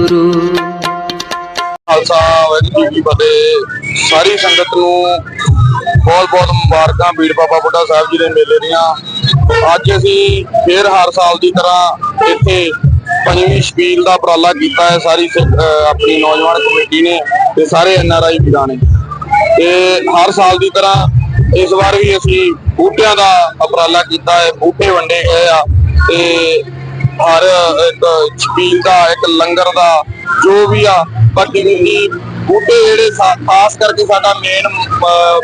ਵਾਹਿਗੁਰੂ ਖਾਲਸਾ, ਵਾਹਿਗੁਰੂ ਜੀ ਫਤਿਹ। ਸਾਰੀ ਸੰਗਤ ਨੂੰ ਬਹੁਤ ਬਹੁਤ ਮੁਬਾਰਕਾਂ ਬੀੜ ਬਾਬਾ ਬੁੱਢਾ ਸਾਹਿਬ ਜੀ ਦੇ ਮੇਲੇ ਦੀਆਂ। ਅੱਜ ਅਸੀਂ ਫੇਰ ਹਰ ਸਾਲ ਦੀ ਤਰ੍ਹਾਂ ਇੱਥੇ ਪੰਜਵੀਂ ਸ਼ਬੀਲ ਦਾ ਉਪਰਾਲਾ ਕੀਤਾ ਹੈ। ਸਾਰੀ ਸਿੱਖ- ਆਪਣੀ ਨੌਜਵਾਨ ਕਮੇਟੀ ਨੇ ਤੇ ਸਾਰੇ ਐਨਆਰਆਈ ਵੀਰਾਂ ਨੇ। ਤੇ ਹਰ ਸਾਲ ਦੀ ਤਰ੍ਹਾਂ ਇਸ ਵਾਰ ਵੀ ਅਸੀਂ ਬੂਟਿਆਂ ਦਾ ਉਪਰਾਲਾ ਕੀਤਾ ਹੈ। ਬੂਟੇ ਵੰਡੇ ਗਏ ਆ ਤੇ ਹਰ ਇੱਕ ਛਪੀਲ ਦਾ, ਇੱਕ ਲੰਗਰ ਦਾ, ਜੋ ਵੀ ਆ, ਬਾਕੀ ਵੀ ਬੂਟੇ ਜਿਹੜੇ ਖਾਸ ਕਰਕੇ ਸਾਡਾ ਮੇਨ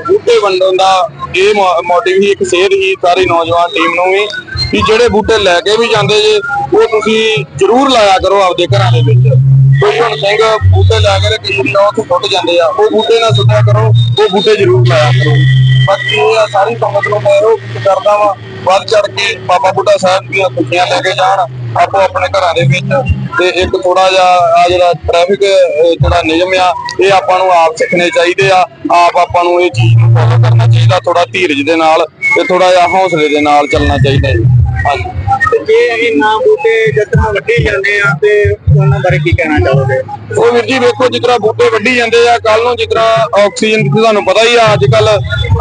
ਬੂਟੇ ਵੰਡਣ ਦਾ, ਇਹ ਮੋਟਿਵ ਹੀ, ਇੱਕ ਸੇਧ ਹੀ ਸਾਰੀ ਨੌਜਵਾਨ ਟੀਮ ਨੂੰ ਵੀ ਕਿ ਜਿਹੜੇ ਬੂਟੇ ਲੈ ਕੇ ਵੀ ਜਾਂਦੇ ਜੇ, ਉਹ ਤੁਸੀਂ ਜ਼ਰੂਰ ਲਾਇਆ ਕਰੋ ਆਪਦੇ ਘਰਾਂ ਦੇ ਵਿੱਚ। ਕੋਈ ਸਿੰਘ ਬੂਟੇ ਲੈ ਕੇ ਤੇ ਕਈ ਉੱਥੇ ਸੁੱਟ ਜਾਂਦੇ ਆ, ਉਹ ਬੂਟੇ ਨਾ ਸੁੱਟਿਆ ਕਰੋ, ਉਹ ਬੂਟੇ ਜ਼ਰੂਰ ਲਾਇਆ ਕਰੋ। ਬਾਕੀ ਇਹ ਆ, ਸਾਰੀ ਸੰਗਤ ਨੂੰ ਮੈਂ ਇਹੋ ਕਰਦਾ ਵਾਂ, ਵੱਧ ਚੜ ਕੇ ਬਾਬਾ ਬੁੱਢਾ ਸਾਹਿਬ ਦੀਆਂ ਖੁਸ਼ੀਆਂ ਲੈ ਕੇ ਜਾਣ। ਆਪੋ ਆਪਣੇ ਘਰਾਂ ਦੇ ਵਿੱਚ ਤੇ ਇੱਕ ਥੋੜਾ ਜਿਹਾ ਆ ਜਿਹੜਾ ਟ੍ਰੈਫਿਕ ਜਿਹੜਾ ਨਿਯਮ ਆ, ਇਹ ਆਪਾਂ ਨੂੰ ਆਪ ਸਿੱਖਣੇ ਚਾਹੀਦੇ ਆ। ਆਪ ਆਪਾਂ ਨੂੰ ਇਹ ਚੀਜ਼ ਨੂੰ ਫੋਲੋ ਕਰਨਾ ਚਾਹੀਦਾ ਥੋੜਾ ਧੀਰਜ ਦੇ ਨਾਲ ਤੇ ਥੋੜਾ ਜਿਹਾ ਹੌਸਲੇ ਦੇ ਨਾਲ ਚੱਲਣਾ ਚਾਹੀਦਾ ਜੀ। ਹਾਂਜੀ। ਤੇ ਜੇ ਇਹ ਨਾ ਬੂਟੇ ਜਦੋਂ ਵੱਢੇ ਜਾਂਦੇ ਆ ਤੇ ਉਹਨਾਂ ਬਾਰੇ ਕੀ ਕਹਿਣਾ ਚਾਹੋਗੇ? ਉਹ ਵੀਰ ਜੀ ਵੇਖੋ, ਜਿਸ ਬੂਟੇ ਵੱਢੀ ਜਾਂਦੇ ਆ ਕੱਲ ਨੂੰ ਜਿਸ ਆਕਸੀਜਨ ਦੀ ਤੁਹਾਨੂੰ ਪਤਾ ਹੀ ਆ ਅੱਜ ਕੱਲ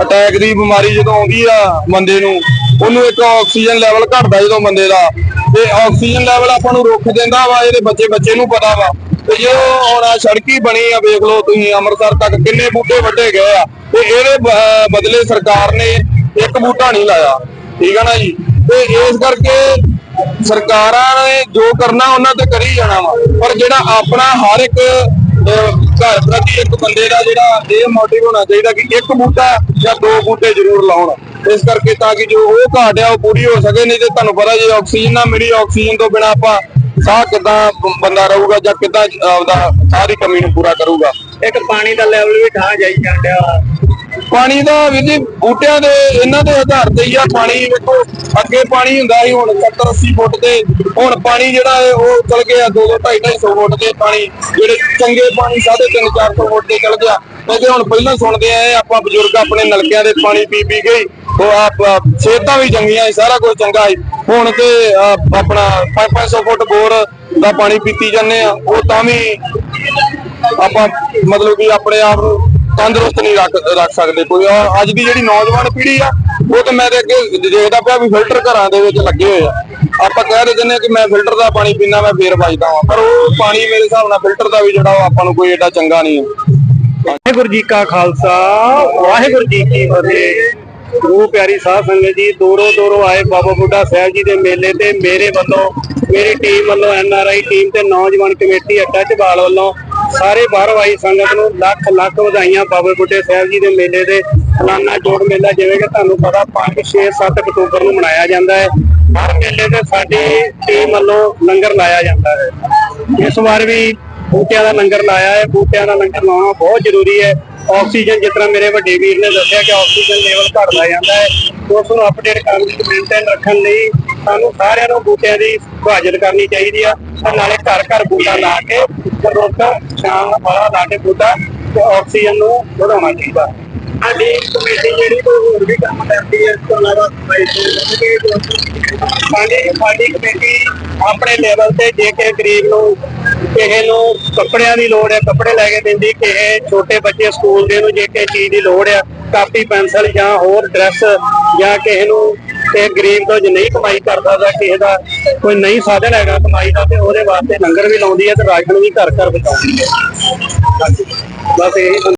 ਅਟੈਕ ਦੀ ਬਿਮਾਰੀ ਜਦੋਂ ਆਉਂਦੀ ਆ ਬੰਦੇ ਨੂੰ, ਉਹਨੂੰ ਇੱਕ ਆਕਸੀਜਨ ਲੈਵਲ ਘਟਦਾ ਜਦੋਂ ਬੰਦੇ ਦਾ। ਤੇ ਆਕਸੀਜਨ ਲੈਵਲ ਆਪਾਂ ਨੂੰ ਰੁਕ ਦਿੰਦਾ ਵਾ, ਇਹਦੇ ਬੱਚੇ ਬੱਚੇ ਨੂੰ ਪਤਾ ਵਾ। ਤੇ ਜੇ ਉਹ ਹੁਣ ਸੜਕੀ ਬਣੀ ਆ, ਵੇਖ ਲਓ ਤੁਸੀਂ ਅੰਮ੍ਰਿਤਸਰ ਤੱਕ ਕਿੰਨੇ ਬੂਟੇ ਵੱਢੇ ਗਏ ਆ। ਤੇ ਇਹਦੇ ਬਦਲੇ ਸਰਕਾਰ ਨੇ ਇੱਕ ਬੂਟਾ ਨਹੀਂ ਲਾਇਆ। ਠੀਕ ਆ ਨਾ ਜੀ? ਤੇ ਇਸ ਕਰਕੇ ਸਰਕਾਰਾਂ ਨੇ ਜੋ ਕਰਨਾ ਉਹਨਾਂ ਤੇ ਕਰੀ ਜਾਣਾ ਵਾ। ਪਰ ਜਿਹੜਾ ਆਪਣਾ ਹਰ ਇੱਕ ਘਰ ਪ੍ਰਤੀ ਇੱਕ ਬੰਦੇ ਦਾ ਜਿਹੜਾ ਇਹ ਮੋਟਿਵ ਹੋਣਾ ਚਾਹੀਦਾ ਕਿ ਇੱਕ ਬੂਟਾ ਜਾਂ ਦੋ ਬੂਟੇ ਜ਼ਰੂਰ ਲਾਉਣ। ਇਸ ਕਰਕੇ ਤਾਂ ਕਿ ਜੋ ਉਹ ਘਾਟ ਆ ਉਹ ਪੂਰੀ ਹੋ ਸਕੇ, ਨਹੀਂ ਤੇ ਤੁਹਾਨੂੰ ਪਤਾ ਜੇ ਆਕਸੀਜਨ ਨਾ ਮਿਲੀ, ਆਕਸੀਜਨ ਤੋਂ ਬਿਨਾ ਆਪਾਂ ਸਾਹ ਕਿਦਾਂ ਬੰਦਾ ਰਹੂਗਾ ਜਾਂ ਕਿਦਾਂ ਆਪਦਾ ਸਾਰੀ ਕਮੀ ਨੂੰ ਪੂਰਾ ਕਰੂਗਾ। ਇੱਕ ਪਾਣੀ ਦਾ ਲੈਵਲ ਵੀ ਠਾਹ ਜਾਈ ਜਾਂਦਾ ਪਾਣੀ ਦਾ ਵੀਰ ਜੀ ਬੂਟਿਆਂ ਦੇ ਇਹਨਾਂ ਦੇ ਆਧਾਰ ਤੇ ਹੀ ਆ ਪਾਣੀ ਵੇਖੋ ਅੱਗੇ ਪਾਣੀ ਹੁੰਦਾ ਸੀ ਹੁਣ 70 80 ਫੁੱਟ ਤੇ ਹੁਣ ਪਾਣੀ ਜਿਹੜਾ ਹੈ ਉਹ ਚਲ ਗਿਆ 2 2 2.5 250 ਫੁੱਟ ਤੇ ਪਾਣੀ ਜਿਹੜੇ ਚੰਗੇ ਪਾਣੀ 3.5 400 ਫੁੱਟ ਤੇ ਚਲ ਗਿਆ। ਕਿਉਂਕਿ ਹੁਣ ਪਹਿਲਾਂ ਸੁਣਦੇ ਆਏ ਆਪਾਂ ਬਜ਼ੁਰਗ ਆਪਣੇ ਨਲਕਿਆਂ ਦੇ ਪਾਣੀ ਪੀ ਪੀ ਗਏ ਉਹ ਆਪ ਸਿਹਤਾਂ ਵੀ ਚੰਗੀਆਂ ਸੀ ਸਾਰਾ ਕੁਝ ਚੰਗਾ ਸੀ। ਹੁਣ ਤੇ ਅਹ, ਆਪਣਾ 500 ਫੁੱਟ ਬੋਰ ਦਾ ਪਾਣੀ ਪੀਤੀ ਜਾਂਦੇ ਆ ਉਹ ਤਾਂ ਵੀ ਆਪਾਂ ਮਤਲਬ ਕਿ ਆਪਣੇ ਆਪ ਨੂੰ ਤੰਦਰੁਸਤ ਨਹੀਂ ਰੱਖ ਰੱਖ ਸਕਦੇ ਕੋਈ। ਔਰ ਅੱਜ ਦੀ ਜਿਹੜੀ ਨੌਜਵਾਨ ਪੀੜ੍ਹੀ ਆ, ਉਹ ਤਾਂ ਮੈਂ ਤੇ ਅੱਗੇ ਦੇਖਦਾ ਪਿਆ ਵੀ ਫਿਲਟਰ ਘਰਾਂ ਦੇ ਵਿੱਚ ਲੱਗੇ ਹੋਏ ਆ। ਆਪਾਂ ਕਹਿ ਰਹੇ ਜੰਨੇ ਕਿ ਮੈਂ ਫਿਲਟਰ ਦਾ ਪਾਣੀ ਪੀਣਾ ਮੈਂ ਫੇਰ ਬਚਦਾ ਹਾਂ ਪਰ ਉਹ ਪਾਣੀ ਮੇਰੇ ਹਿਸਾਬ ਨਾਲ ਫਿਲਟਰ ਦਾ ਵੀ ਜਿਹੜਾ ਉਹ ਆਪਾਂ ਨੂੰ ਕੋਈ ਏਡਾ ਚੰਗਾ ਨਹੀਂ ਹੈ। ਵਾਹਿਗੁਰੂ ਜੀ ਕਾ ਖਾਲਸਾ, ਵਾਹਿਗੁਰੂ ਜੀ ਕੀ ਫਤਿਹ। ਗੁਰੂ ਪਿਆਰੀ ਸਾਧ ਸੰਗਤ ਜੀ, ਦੂਰੋਂ ਦੂਰੋਂ ਆਏ ਬਾਬਾ ਬੁੱਢਾ ਸਾਹਿਬ ਜੀ ਦੇ ਮੇਲੇ ਤੇ ਮੇਰੇ ਵੱਲੋਂ, ਮੇਰੀ ਟੀਮ ਵੱਲੋਂ, ਐਨ ਆਰ ਆਈ ਟੀਮ ਤੇ ਨੌਜਵਾਨ ਕਮੇਟੀ ਅੱਡਾ ਝਬਾਲ ਵੱਲੋਂ ਸਾਰੇ ਬਾਹਰੋਂ ਆਈ ਸੰਗਤ ਨੂੰ ਲੱਖ ਲੱਖ ਵਧਾਈਆਂ ਬਾਬਾ ਬੁੱਢੇ ਸਾਹਿਬ ਜੀ ਦੇ ਮੇਲੇ ਦੇ ਸਾਲਾਨਾ ਜੋੜ ਮੇਲਾ, ਜਿਵੇਂ ਕਿ ਤੁਹਾਨੂੰ ਪਤਾ 5 6 7 ਅਕਤੂਬਰ ਨੂੰ ਮਨਾਇਆ ਜਾਂਦਾ ਹੈ। ਹਰ ਮੇਲੇ ਤੇ ਸਾਡੀ ਟੀਮ ਵੱਲੋਂ ਲੰਗਰ ਲਾਇਆ ਜਾਂਦਾ ਹੈ। ਇਸ ਵਾਰ ਵੀ ਬੂਟਿਆਂ ਦਾ ਲੰਗਰ ਲਾਇਆ ਹੈ। ਬੂਟਿਆਂ ਦਾ ਲੰਗਰ ਲਾਉਣਾ ਬਹੁਤ ਜ਼ਰੂਰੀ ਹੈ। ਆਕਸੀਜਨ ਜਿਸ ਤਰ੍ਹਾਂ ਮੇਰੇ ਵੱਡੇ ਵੀਰ ਨੇ ਦੱਸਿਆ ਕਿ ਆਕਸੀਜਨ ਲੈਵਲ ਘਟਦਾ ਜਾਂਦਾ ਹੈ। ਉਸ ਨੂੰ ਅਪਡੇਟ ਕਰਨ ਲਈ ਮੇਨਟੇਨ ਰੱਖਣ ਲਈ ਸਾਨੂੰ ਸਾਰਿਆਂ ਨੂੰ ਬੂਟਿਆਂ ਦੀ ਹਿਫਾਜ਼ਤ ਕਰਨੀ ਚਾਹੀਦੀ ਆ। ਤੇ ਨਾਲੇ ਘਰ ਘਰ ਬੂਟਾ ਲਾ ਕੇ ਰੁੱਖ ਛਾਂ ਵਾਲਾ ਲਾ ਕੇ ਬੂਟਾ ਤੇ ਆਕਸੀਜਨ ਨੂੰ ਵਧਾਉਣਾ ਚਾਹੀਦਾ। ਸਾਡੀ ਕਮੇਟੀ ਜਿਹੜੀ ਕੋਈ ਹੋਰ ਵੀ ਕੰਮ ਕਰਦੀ ਹੈ, ਇਸ ਤੋਂ ਇਲਾਵਾ ਸਾਡੀ ਸਾਡੀ ਕਮੇਟੀ ਆਪਣੇ ਲੈਵਲ ਤੇ ਜੇ ਕਿਸੇ ਗਰੀਬ ਨੂੰ, ਕਿਸੇ ਨੂੰ ਕੱਪੜਿਆਂ ਦੀ ਲੋੜ ਹੈ, ਕੱਪੜੇ ਲੈ ਕੇ ਦਿੰਦੀ, ਕਿਸੇ ਛੋਟੇ ਬੱਚੇ ਸਕੂਲ ਦੇ ਨੂੰ ਜੇ ਕਿਸੇ ਚੀਜ਼ ਦੀ ਲੋੜ ਹੈ, ਕਾਪੀ, ਪੈਨਸਲ ਜਾਂ ਹੋਰ ਡਰੈਸ ਜਾਂ ਕਿਸੇ ਨੂੰ ਤੇ ਗਰੀਬ ਤੋਂ ਜੇ ਨਹੀਂ ਕਮਾਈ ਕਰਦਾ ਜਾਂ ਕਿਸੇ ਦਾ ਕੋਈ ਨਹੀਂ ਸਾਧਨ ਹੈਗਾ ਕਮਾਈ ਦਾ, ਤੇ ਉਹਦੇ ਵਾਸਤੇ ਲੰਗਰ ਵੀ ਲਾਉਂਦੀ ਹੈ ਤੇ ਰਾਸ਼ਨ ਵੀ ਘਰ ਘਰ ਪਹੁੰਚਾਉਂਦੀ ਹੈ। ਬਸ ਇਹੀ